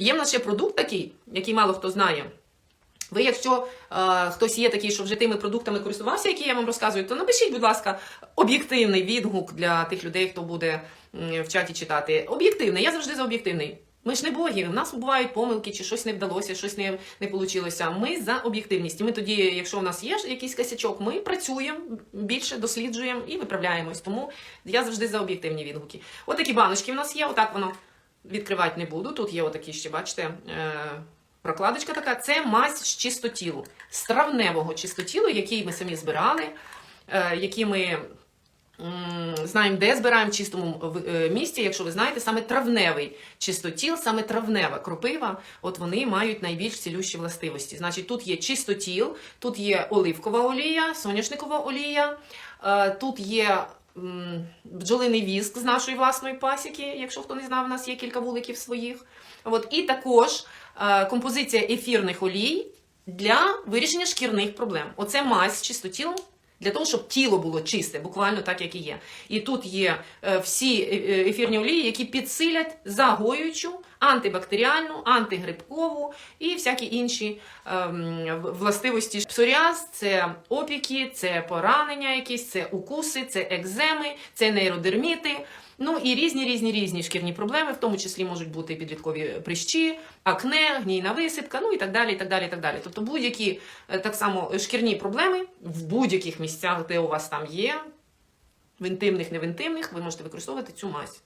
Є в нас ще продукт такий, який мало хто знає. Ви, якщо е, хтось є такий, що вже тими продуктами користувався, які я вам розказую, то напишіть, будь ласка, об'єктивний відгук для тих людей, хто буде в чаті читати. Об'єктивний, я завжди за об'єктивний. Ми ж не боги, в нас бувають помилки, чи щось не вдалося, щось не, не вийшло. Ми за об'єктивність. Ми тоді, якщо в нас є якийсь косячок, ми працюємо більше, досліджуємо і виправляємось. Тому я завжди за об'єктивні відгуки. От такі баночки в нас є, отак воно відкривати не буду. Тут є отакі ще, бачите. Е- Прокладочка така, це мазь з чистотілу, з травневого чистотілу, який ми самі збирали, е, який ми знаємо, де збираємо в чистому е, місці. Якщо ви знаєте, саме травневий чистотіл, саме травнева кропива, от вони мають найбільш цілющі властивості. Значить, тут є чистотіл, тут є оливкова олія, соняшникова олія, тут є. Бджолиний віск з нашої власної пасіки, якщо хто не знав, у нас є кілька вуликів своїх. От, і також е, композиція ефірних олій для вирішення шкірних проблем. Оце мазь з для того, щоб тіло було чисте, буквально так, як і є. І тут є е, всі е, е, ефірні олії, які підсилять загоюючу, антибактеріальну, антигрибкову і всякі інші ем, властивості. Псоріаз – це опіки, це поранення якісь, це укуси, це екземи, це нейродерміти. Ну і різні різні різні шкірні проблеми, в тому числі можуть бути підліткові прищі, акне, гнійна висипка, ну і так далі. і так далі, і так далі. Тобто будь-які е, так само шкірні проблеми в будь-яких місцях, де у вас там є, в інтимних, не в інтимних, ви можете використовувати цю мазь.